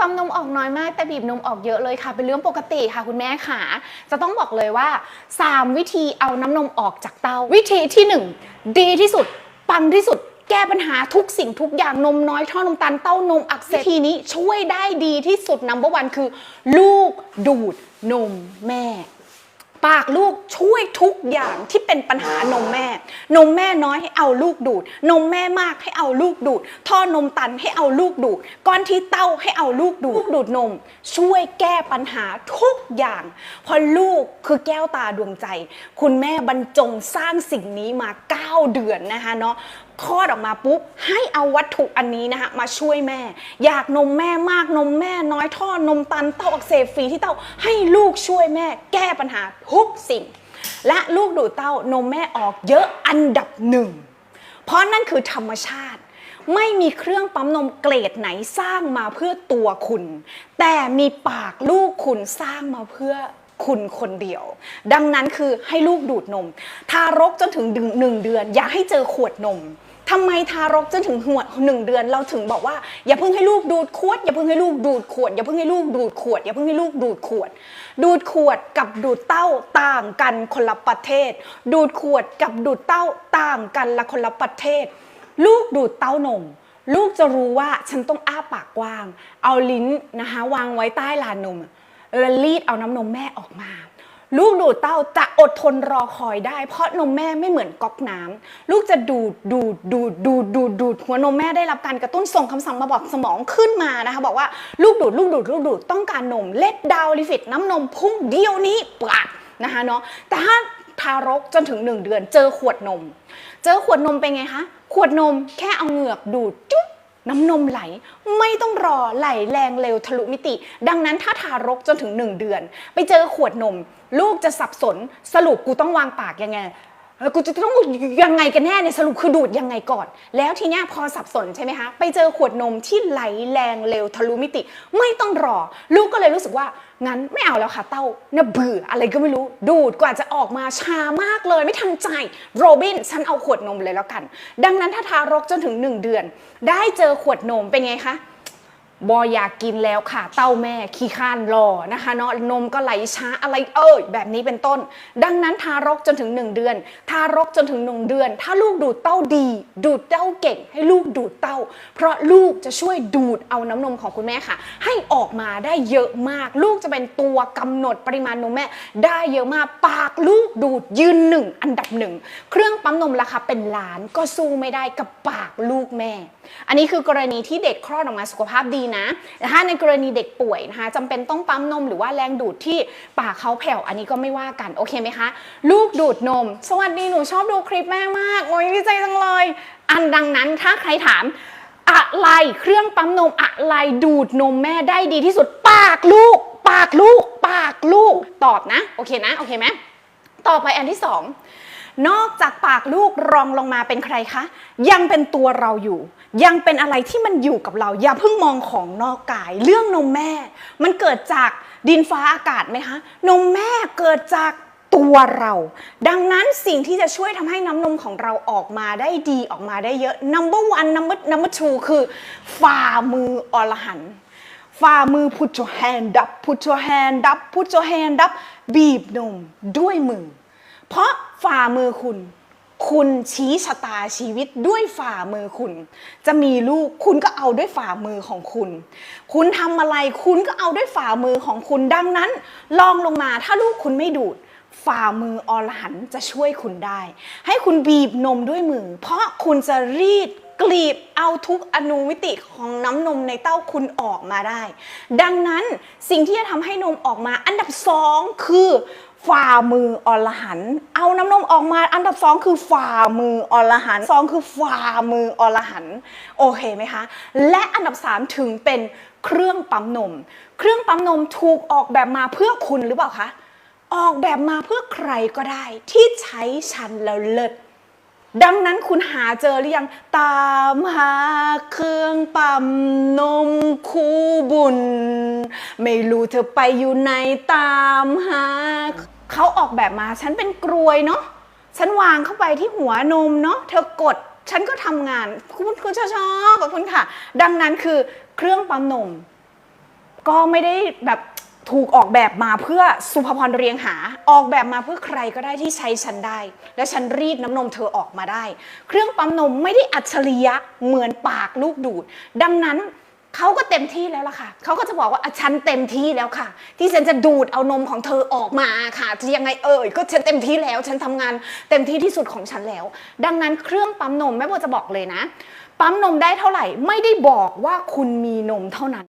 ปั๊มนมออกน้อยมากแต่บีบนมออกเยอะเลยค่ะ เป็นเรื่องปกติค่ะคุณแม่ขาจะต้องบอกเลยว่า 3 วิธีเอาน้ำนมออกจากเต้า วิธีที่ 1 ดีที่สุด ปังที่สุดแก้ปัญหาทุกสิ่งทุกอย่างนมน้อยท่อนมตันเต้านมอักเสบวิธีนี้ช่วยได้ดีที่สุดนัมเบอร์วันคือ ลูกดูดนมแม่ ปากลูกช่วยทุกอย่างที่ เป็นปัญหานมแม่ นมแม่น้อยให้เอาลูกดูด นมแม่มากให้เอาลูกดูด ท่อนมตันให้เอาลูกดูด ก้อนที่เต้าให้เอาลูกดูดลูกดูดนม ช่วยแก้ปัญหาทุกอย่างเพราะลูกคือแก้วตาดวงใจ คุณแม่บรรจงสร้างสิ่งนี้มา 9 เดือนนะคะเนาะคลอดออกมาปุ๊บให้เอาวัตถุอันนี้นะคะมาช่วยแม่ อยากนมแม่มากนมแม่น้อยท่อนมตันเต้าอักเสบฟรีที่เต้าให้ลูกช่วยแม่ แก้ปัญหาทุกสิ่ง และลูกดูดเต้านมแม่ออกเยอะอันดับหนึ่ง เพราะนั่นคือธรรมชาติ ไม่มีเครื่องปั๊มนมเกรดไหนสร้างมาเพื่อตัวคุณ แต่มีปากลูกคุณสร้างมาเพื่อคุณคนเดียว ดังนั้นคือให้ลูกดูดนม ทารกจนถึงหนึ่งเดือน อย่าให้เจอขวดนม ทำไมทารกจนถึงหัวหนึ่งเดือนเราถึงบอกว่า อย่าเพิ่งให้ลูกดูดขวด อย่าเพิ่งให้ลูกดูดขวด อย่าเพิ่งให้ลูกดูดขวด อย่าเพิ่งให้ลูกดูดขวด ดูดขวดกับดูดเต้าต่างกันคนละประเทศ ดูดขวดกับดูดเต้าต่างกันละคนละประเทศ ลูกดูดเต้านมลูกจะรู้ว่าฉันต้องอ้าปากกว้าง เอาลิ้นนะคะวางไว้ใต้ลานนมแล้วรีดเอาน้ำนมแม่ออกมา ลูกดูดเต้าจะอดทนรอคอยได้ เพราะนมแม่ไม่เหมือนก๊อกน้ำลูกจะดูดดูดดูดดูดดูดดูดหัวนมแม่ได้รับการกระตุ้นส่งคำสั่งมาบอกสมองขึ้นมานะคะ บอกว่าลูกดูดลูกดูดลูกดูดต้องการนมเล็ดดาวลิฟิตน้ำนมพุ่งเดียวนี้ปลัดนะคะเนาะแต่ถ้าทารกจนถึง 1 เดือน เจอขวดนม เจอขวดนมเป็นไงคะขวดนมแค่เอาเหงือกดูดจุ๊บ น้ำนมไหลไม่ต้องรอไหลแรงเร็วทะลุมิติ ดังนั้นถ้าทารกจนถึง 1 เดือน ไปเจอขวดนม ลูกจะสับสนสรุปกูต้องวางปากยังไง กูจะต้องยังไงกันแน่เนี่ยสรุปคือดูดยังไงก่อน แล้วทีเนี้ยพอสับสนใช่ไหมคะ ไปเจอขวดนมที่ไหลแรงเร็วทะลุมิติ ไม่ต้องรอ ลูกก็เลยรู้สึกว่างั้นไม่เอาแล้วค่ะเต้าเนี่ยเบื่ออะไรก็ไม่รู้ดูดกว่าจะออกมาช้ามากเลย ไม่ทันใจโรบินฉันเอาขวดนมเลยแล้วกัน ดังนั้นถ้าทารกจนถึง 1 เดือน ได้เจอขวดนมเป็นไงคะ บอยากกินแล้วค่ะ เต้าแม่ขี้ข้านรอนะคะเนาะนมก็ไหลช้าอะไรเอ่ยแบบนี้เป็นต้น ดังนั้นทารกจนถึง 1 เดือน ทารกจนถึง 1 เดือน ถ้าลูกดูดเต้าดี ดูดเต้าเก่ง ให้ลูกดูดเต้า เพราะลูกจะช่วยดูดเอาน้ำนมของคุณแม่ค่ะ ให้ออกมาได้เยอะมาก ลูกจะเป็นตัวกำหนดปริมาณนมแม่ ได้เยอะมากปากลูกดูดยืนหนึ่งอันดับหนึ่งเครื่องปั๊มนมราคาเป็นล้านก็สู้ไม่ได้กับปากลูกแม่ อันนี้คือกรณีที่เด็กคลอดออกมาสุขภาพดีนะแต่ถ้าในกรณีเด็กป่วยนะคะจำเป็นต้องปั๊มนมหรือว่าแรงดูดที่ปากเขาแผ่วอันนี้ก็ไม่ว่ากันโอเคไหมคะ ลูกดูดนม สวัสดีหนูชอบดูคลิปแม่มากโอ้ยดีใจจังเลย อันดังนั้นถ้าใครถามอะไรเครื่องปั๊มนมอะไรดูดนมแม่ได้ดีที่สุดปากลูก ปากลูก ปากลูกตอบนะ โอเคนะ โอเคไหมต่อไปอันที่สอง นอกจากปากลูกรองลงมาเป็นใครคะ ยังเป็นตัวเราอยู่ ยังเป็นอะไรที่มันอยู่กับเรา อย่าเพิ่งมองของนอกกาย เรื่องนมแม่ มันเกิดจากดินฟ้าอากาศไหมคะ นมแม่เกิดจากตัวเรา ดังนั้นสิ่งที่จะช่วยทำให้น้ำนมของเราออกมาได้ดีออกมาได้เยอะ number one number number two คือฝ่ามืออรหันฝ่ามือ put your hand up put your hand up put your hand up บีบนมด้วยมือ เพราะฝ่ามือคุณ คุณชี้ชะตาชีวิตด้วยฝ่ามือคุณ จะมีลูกคุณก็เอาด้วยฝ่ามือของคุณ คุณทำอะไรคุณก็เอาด้วยฝ่ามือของคุณ ดังนั้น ลองลงมาถ้าลูกคุณไม่ดูดฝ่ามืออรหันจะช่วยคุณได้ ให้คุณบีบนมด้วยมือ เพราะคุณจะรีดกลีบเอาทุกอนุมิติของน้ำนมในเต้าคุณออกมาได้ ดังนั้นสิ่งที่จะทำให้นมออกมาอันดับสองคือ ฝ่ามืออรหัน เอาน้ำนมออกมา อันดับสองคือฝ่ามืออรหันสองคือฝ่ามืออรหัน โอเคไหมคะ และอันดับสามถึงเป็นเครื่องปั๊มนม เครื่องปั๊มนมถูกออกแบบมาเพื่อคุณหรือเปล่าคะ ออกแบบมาเพื่อใครก็ได้ ที่ใช้ชันแล้วเลิศดังนั้นคุณหาเจอหรือยัง ตามหาเครื่องปั๊มนมคู่บุญ ไม่รู้เธอไปอยู่ไหนตามหา เขาออกแบบมาฉันเป็นกรวยเนาะฉันวางเข้าไปที่หัวนมเนาะเธอกดฉันก็ทำงานคุณคุณชอบขอบคุณค่ะ ดังนั้นคือเครื่องปั๊มนม ก็ไม่ได้แบบถูกออกแบบมาเพื่อสุภพรเรียงหา ออกแบบมาเพื่อใครก็ได้ที่ใช้ฉันได้ และฉันรีดน้ำนมเธอออกมาได้ เครื่องปั๊มนมไม่ได้อัจฉริยะเหมือนปากลูกดูด ดังนั้น เขาก็เต็มที่แล้วล่ะค่ะ เขาก็จะบอกว่าอะฉันเต็มที่แล้วค่ะ ที่ฉันจะดูดเอานมของเธอออกมาค่ะจะยังไงเอ่ย ก็ฉันเต็มที่แล้ว ฉันทำงานเต็มที่ที่สุดของฉันแล้ว ดังนั้นเครื่องปั๊มนมแม่โบจะบอกเลยนะ ปั๊มนมได้เท่าไหร่ ไม่ได้บอกว่าคุณมีนมเท่านั้น